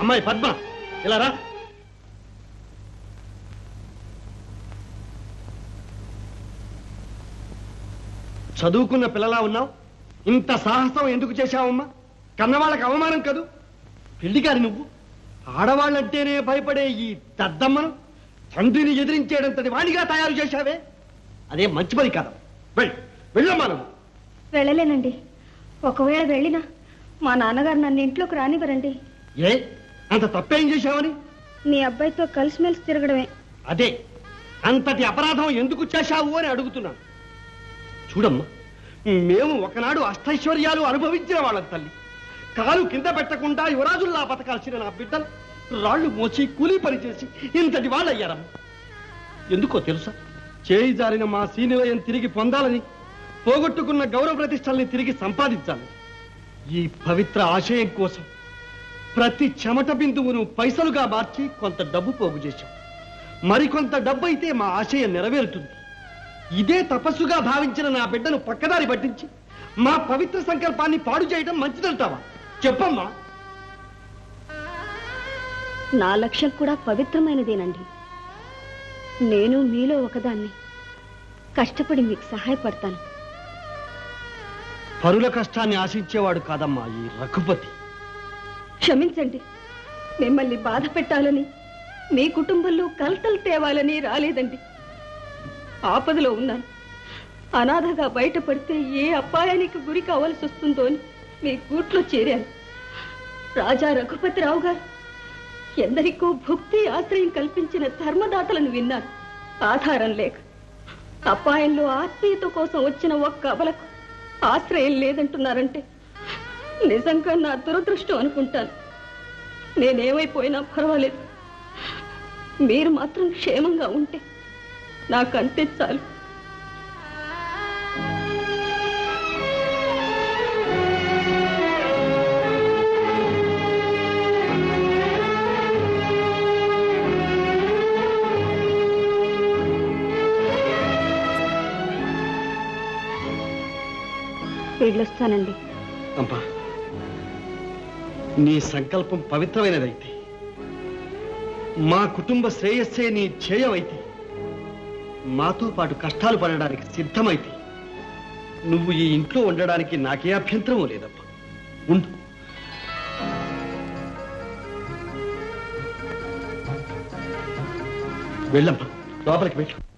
అమ్మాయి పద్మ ఇలా రా. చదువుకున్న పిల్లలా ఉన్నావు? ఇంత సాహసం ఎందుకు చేశావమ్మా? కన్నవాళ్ళకి అవమానం కదూ? పెళ్ళి గారి నువ్వు? ఆడవాళ్ళంటేనే భయపడే ఈ దద్దమ్మను తండ్రిని ఎదిరించేటంతటి వాణిగా తయారు చేశావే? అదే మంచి పని కాదు. వెళ్ళి వెళ్ళమ్మా నువ్వు. వెళ్ళలేనండి. ఒకవేళ వెళ్ళినా మా నాన్నగారు నన్ను ఇంట్లోకి రానివ్వరండి. ఏ? అంత తప్పేం చేశావని? మీ అబ్బాయితో కలిసిమెలిసి తిరగడమే. అదే. అంతటి అపరాధం ఎందుకు చేశావు అని అడుగుతున్నాను. చూడమ్మా మేము ఒకనాడు అష్టైశ్వర్యాలు అనుభవించిన వాళ్ళం తల్లి. కాలు కింద పెట్టకుండా యువరాజుల్లా బతకాల్సిన నా బిడ్డలు రాళ్ళు మోసి కూలీ పని చేసి ఇంతటి వాళ్ళయ్యారమ్మా. ఎందుకో తెలుసా? చేయి జారిన మా సీనిలయం తిరిగి పొందాలని పోగొట్టుకున్న గౌరవ ప్రతిష్టల్ని తిరిగి సంపాదించాలి ఈ పవిత్ర ఆశయం కోసం ప్రతి చెమట బిందువును పైసలుగా మార్చి కొంత డబ్బు పోగు చేశాం. మరికొంత డబ్బు అయితే మా ఆశయం నెరవేరుతుంది. ఇదే తపస్సుగా భావించిన నా బిడ్డను పక్కదారి పట్టించి మా పవిత్ర సంకల్పాన్ని పాడు చేయడం మంచిదంటావా? చెప్పమ్మా. నా లక్ష్యం కూడా పవిత్రమైనదేనండి. నేను మీలో ఒకదాన్ని. కష్టపడి మీకు సహాయపడతాను. పరుల కష్టాన్ని ఆశించేవాడు కాదమ్మా ఈ రఘుపతి. క్షమించండి. మిమ్మల్ని బాధ పెట్టాలని మీ కుటుంబంలో కలతలు తేవాలని రాలేదండి. ఆపదలో ఉన్నాను. అనాథగా బయటపడితే ఏ అపాయానికి గురి కావాల్సి వస్తుందో అని మీ గూట్లో చేరాను. రాజా రఘుపతిరావు గారు ఎందరికో భుక్తి ఆశ్రయం కల్పించిన ధర్మదాతలను విన్నాను ఆధారం లేక. అపాయంలో ఆత్మీయత కోసం వచ్చిన ఒక్క అబలకు ఆశ్రయం లేదంటున్నారంటే నిజంగా నా దురదృష్టం అనుకుంటాను. నేనేమైపోయినా పర్వాలేదు. మీరు మాత్రం క్షేమంగా ఉంటే నాకంతే చాలు. వెళ్ళొస్తానండి. అబ్బా. నీ సంకల్పం పవిత్రమైనదైతే. మా కుటుంబ శ్రేయస్సే నీ ధ్యేయమైతే. మాతో పాటు కష్టాలు పడడానికి సిద్ధమైతే. నువ్వు ఈ ఇంట్లో ఉండడానికి నాకే అభ్యంతరం లేదమ్మా ఉండు. వెళ్ళమ్మా. లోపలికి వెళ్ళు.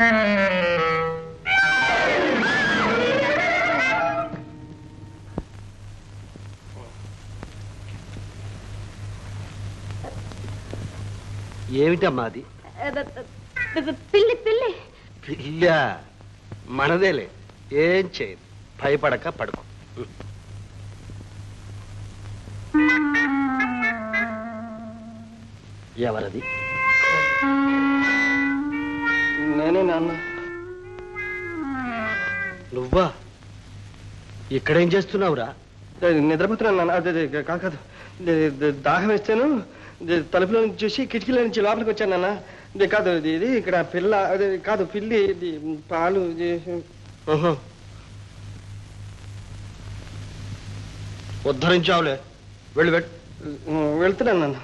ఏమిటమ్మా అది? పిల్లి పిల్లి. పిల్ల మనదేలే. ఏం చేయదు. భయపడక పడుకో. ఎవరది? నేనే నాన్న. నువ్వా? ఇక్కడేం చేస్తున్నావురా? నిద్రపోతున్నాను నాన్న. అదే కాదు. కాదు దాహం వేస్తాను. తలుపులో నుంచి చూసి కిటికీలో నుంచి లోపలికి వచ్చాను నాన్న. అదే కాదు ఇది ఇది ఇక్కడ పిల్ల అదే కాదు పిల్లి ఇది పాలు ఇది, ఓహో. ఉద్ధరించావులే. వెళ్ళి వెళ్తున్నాను నాన్న.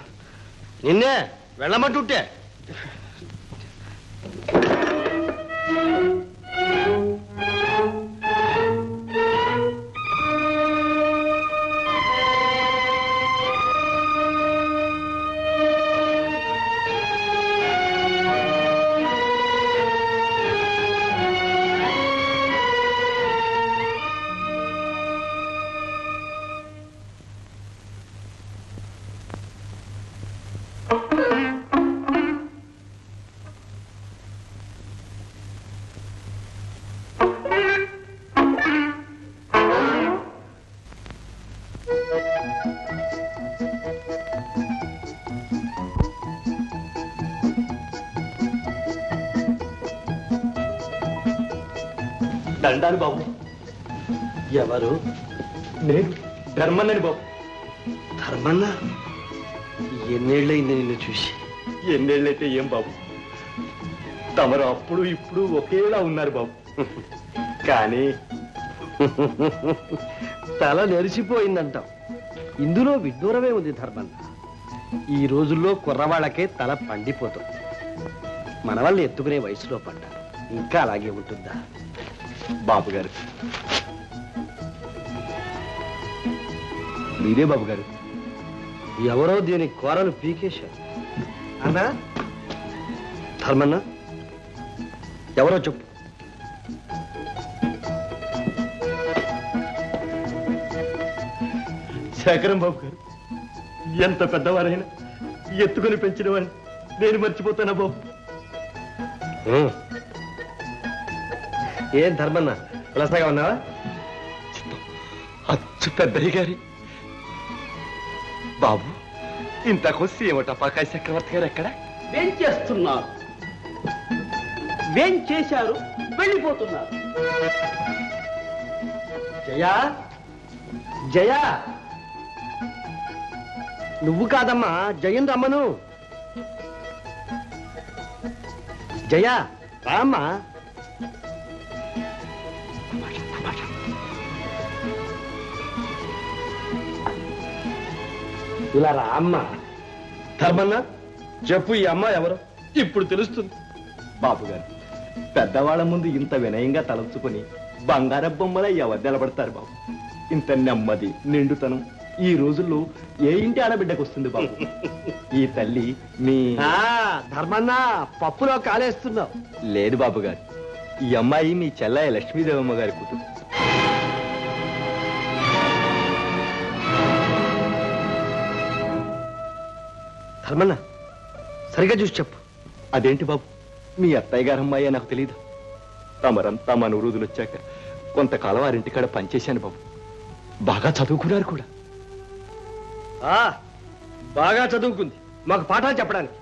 నిన్నే వెళ్ళమంటుంటే. దండాలు బాబు. ఎవరు? నేను ధర్మన్నని బాబు. ధర్మన్న? ఎన్నేళ్ళయింది నిన్ను చూసి? ఎన్నేళ్ళైతే ఏం బాబు? తమరు అప్పుడు ఇప్పుడు ఒకేలా ఉన్నారు బాబు. కానీ తల నెరిసిపోయిందంటాం ఇందులో విడ్డూరమే ఉంది ధర్మన్న. ఈ రోజుల్లో కుర్రవాళ్ళకే తల పండిపోతుంది. మన వాళ్ళు ఎత్తుకునే వయసులో పడ్డారు. ఇంకా అలాగే ఉంటుందా? బాబు గారు. మీరే బాబు గారు. ఎవరో దీని కూరలు పీకేశారు. అన్నా? ధర్మన్నా? ఎవరో చెప్పు. శేఖరం బాబు గారు ఎంత పెద్దవారైనా ఎత్తుకొని పెంచిన వాడిని నేను మర్చిపోతానా బాబు? ఉం. ఏం ధర్మన్న? కులసగా ఉన్నావా? అచ్చు పెద్దయ్య గారి. బాబు ఇంతకు సీమ టపాకాయ చక్రవర్తి గారు ఎక్కడ? ఏం చేస్తున్నారు? ఏం చేశారు? వెళ్ళిపోతున్నారు. జయా? జయా? నువ్వు కాదమ్మా జయన్ రమ్మను జయా రామ్మా. ఇలా రామ్మా ధర్మన్న చెప్పు ఈ అమ్మ ఎవరు? ఇప్పుడు తెలుస్తుంది. బాబు గారు పెద్దవాళ్ళ ముందు ఇంత వినయంగా తలంచుకొని బంగార బొమ్మల ఎవరు నిలబడతారు బాబు? ఇంత నెమ్మది నిండుతనం. ఈ రోజుల్లో ఏ ఇంటి ఆడబిడ్డకు వస్తుంది బాబు? ఈ తల్లి మీ ఆ, ధర్మన్న పప్పులో కాలేస్తున్నావు. లేదు బాబు గారు ఈ అమ్మాయి మీ చెల్లయ్య లక్ష్మీదేవమ్మ గారి కూతురు. ధర్మన్న సరిగా చూసి చెప్పు. అదేంటి బాబు? మీ అత్తయ్య గారు అమ్మాయి నాకు తెలియదు తమరంతా మన రోజులు వచ్చాక కొంతకాలం వారింటికాడ పనిచేశాను బాబు. బాగా చదువుకున్నారు కూడా. ఆ బాగా చదువుకుంది. మాకు పాఠాలు చెప్పడానికి.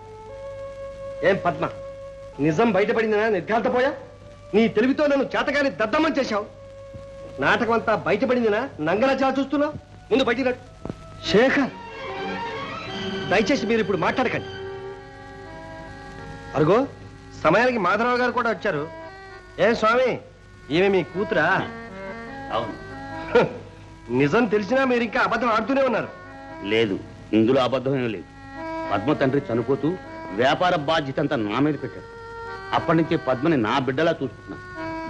ఏం పద్మ నిజం బయటపడిందనా? నిర్ఘాంతపోయా నీ తెలివితో నన్ను చేతగాని దద్దమ్మని చేశావు. నాటకం అంతా బయటపడిందినా? నంగలా చూస్తున్నావు? ముందు బయటికి రండి శేఖర్! దయచేసి మీరు ఇప్పుడు మాట్లాడకండి. అరుగో సమయానికి మాధవరావు గారు కూడా వచ్చారు. ఏం స్వామి ఈమె మీ కూతురా? అవును. నిజం తెలిసినా మీరు ఇంకా అబద్ధం ఆడుతూనే ఉన్నారు. లేదు ఇందులో అబద్ధం ఏం లేదు. పద్మ తండ్రి చనిపోతూ వ్యాపార బాధ్యత అంతా నా మీద పెట్టాడు అప్పటి నుంచి పద్మని నా బిడ్డలా చూసుకున్నా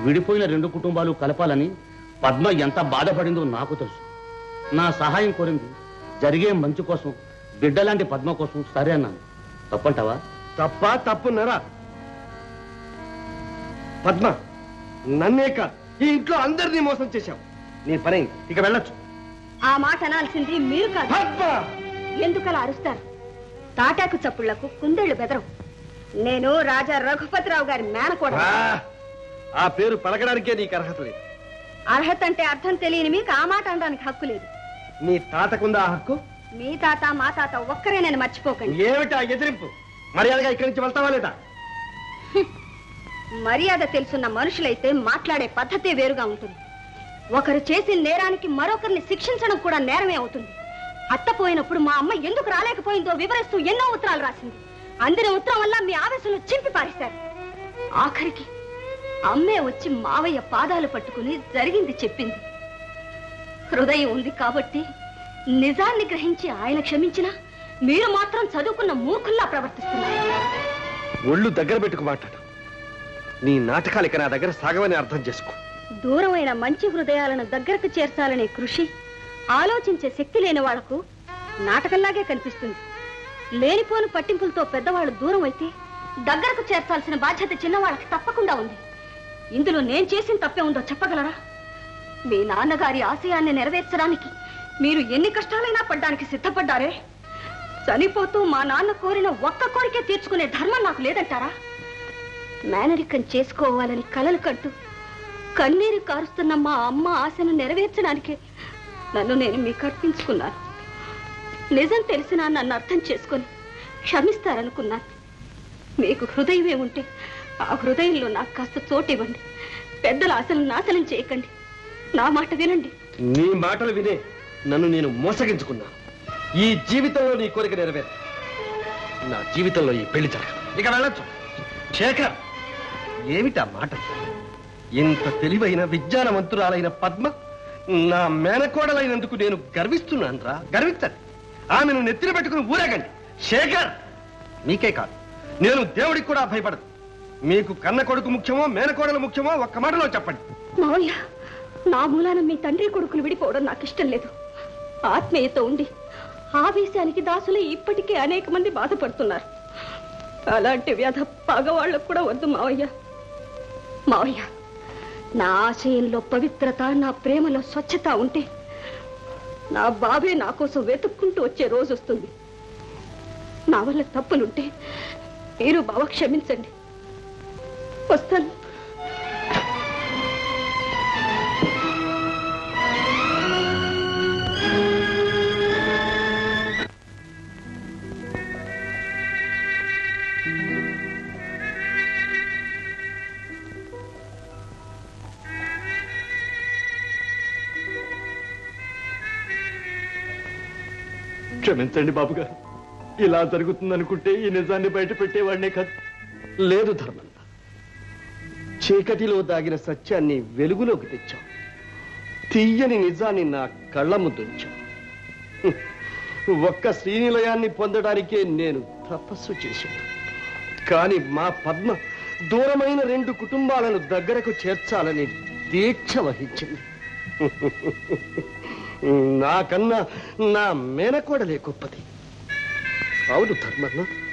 విడిపోయిన రెండు కుటుంబాలు కలపాలని పద్మ ఎంత బాధపడిందో నాకు తెలుసు. నా సహాయం కోరింది జరిగే మంచి కోసం బిడ్డలాంటి పద్మ కోసం సరే అన్నాను. తప్పంటావా? తప్ప తప్పున్నారా? పద్మ నన్నే కాదు ఈ ఇంట్లో అందరినీ మోసం చేశావు. నీ పని. ఇక వెళ్ళొచ్చు. ఆ మాట అనాల్సింది మీరు కాదు. పద్మ! ఎందుకలా అరుస్తారు? తాటాకు చప్పుళ్ళకు కుందేళ్ళు బెదరం నేను రాజా రఘుపతిరావు గారి మేనకోడ ఆ, ఆ పేరు పలకడానికే నీకు అర్హత లేదు. అర్హత అంటే అర్థం తెలియని మీకు ఆ మాట అనడానికి హక్కు లేదు. నీ తాతకుందా ఆ హక్కు? మీ తాత మా తాత ఒక్కరే నేను మర్చిపోకండి. ఏమిటా ఎదిరింపు? మర్యాదగా ఇక్కడి నుంచి వెళ్తావా లేదా? మర్యాద తెలుసున్న మనుషులైతే మాట్లాడే పద్ధతే వేరుగా ఉంటుంది. ఒకరు చేసిన నేరానికి మరొకరిని శిక్షించడం కూడా నేరమే అవుతుంది. అత్త పోయినప్పుడు మా అమ్మ ఎందుకు రాలేకపోయిందో వివరిస్తూ ఎన్నో ఉత్తరాలు రాసింది. అందిన ఉత్తరం వల్ల మీ ఆవేశంలో చింపి పారేశారు. ఆఖరికి అమ్మే వచ్చి మావయ్య పాదాలు పట్టుకుని జరిగింది చెప్పింది. హృదయం ఉంది కాబట్టి నిజాన్ని గ్రహించి ఆయన క్షమించినా మీరు మాత్రం చదువుకున్న మూర్ఖుల్లా ప్రవర్తిస్తున్నారు. ఒళ్ళు దగ్గర పెట్టుకు మాట్లాడు. నీ నాటకాలు ఇక నా దగ్గర సాగవని అర్థం చేసుకో. దూరమైన మంచి హృదయాలను దగ్గరకు చేర్చాలనే కృషి ఆలోచించే శక్తి లేని వాళ్ళకు నాటకంలాగే కనిపిస్తుంది. లేనిపోని పట్టింపులతో పెద్దవాళ్ళు దూరం అయితే దగ్గరకు చేర్చాల్సిన బాధ్యత చిన్నవాళ్ళకి తప్పకుండా ఉంది. ఇందులో నేను చేసిన తప్పే ఉందో చెప్పగలరా? మీ నాన్నగారి ఆశయాన్ని నెరవేర్చడానికి మీరు ఎన్ని కష్టాలైనా పడ్డానికి సిద్ధపడ్డారే? చనిపోతూ మా నాన్న కోరిన ఒక్క కోరికే తీర్చుకునే ధర్మం నాకు లేదంటారా? మేనరికం చేసుకోవాలని కలలు కంటూ కన్నీరు కారుస్తున్న మా అమ్మ ఆశను నెరవేర్చడానికే నన్ను నేను మీకు అర్పించుకున్నాను. నిజం తెలిసినా నన్ను అర్థం చేసుకొని క్షమిస్తారనుకున్నాను. మీకు హృదయమే ఉంటే ఆ హృదయంలో నాకు కాస్త చోటు ఇవ్వండి పెద్దల ఆశలు నాశనం చేయకండి. నా మాట వినండి. నీ మాటలు వినే నన్ను నేను మోసగించుకున్నా. ఈ జీవితంలో నీ కోరిక నెరవేరు. నా జీవితంలో ఈ పెళ్ళి జరగదు. ఇక వెళ్ళొచ్చు. శేఖర్ ఏమిటా మాట? ఇంత తెలివైన విజ్ఞానవంతురాలైన పద్మ నా మేనకోడలైనందుకు నేను గర్విస్తున్నాను రా. గర్వించండి. ఆమెను నెత్తిన పెట్టుకుని ఊరేగండి. శేఖర్ మీకే కాదు. నేను దేవుడికి కూడా భయపడదు మీకు కన్న కొడుకు ముఖ్యమో మేనకోడలు ముఖ్యమో ఒక్క మాటలో చెప్పండి. మావయ్య నా మూలాన మీ తండ్రి కొడుకులు విడిపోవడం నాకు ఇష్టం లేదు. ఆత్మీయత ఉండి ఆవేశానికి దాసులు ఇప్పటికే అనేక మంది బాధపడుతున్నారు. అలాంటి వ్యధ పగవాళ్ళకు కూడా వద్దు మావయ్య. మావయ్య నా ఆశయంలో పవిత్రత నా ప్రేమలో స్వచ్ఛత ఉంటే నా బాబే నా కోసం వెతుక్కుంటూ వచ్చే రోజు వస్తుంది. నా వల్ల తప్పులుంటే మీరు బావ క్షమించండి. వస్తాను. క్షమించండి బాబు గారు ఇలా జరుగుతుందనుకుంటే ఈ నిజాన్ని బయట పెట్టేవాడినే కాదు. లేదు ధర్మంత. చీకటిలో దాగిన సత్యాన్ని వెలుగులోకి తెచ్చాం. తీయని నిజాన్ని నా కళ్ళ ముందుంచాం ఒక్క శ్రీనిలయాన్ని పొందడానికే నేను తపస్సు చేశాను. కానీ మా పద్మ దూరమైన రెండు కుటుంబాలను దగ్గరకు చేర్చాలని దీక్ష వహించింది. నాకన్నా నా మేనకోడలే గొప్పది. అవును ధర్మన్న.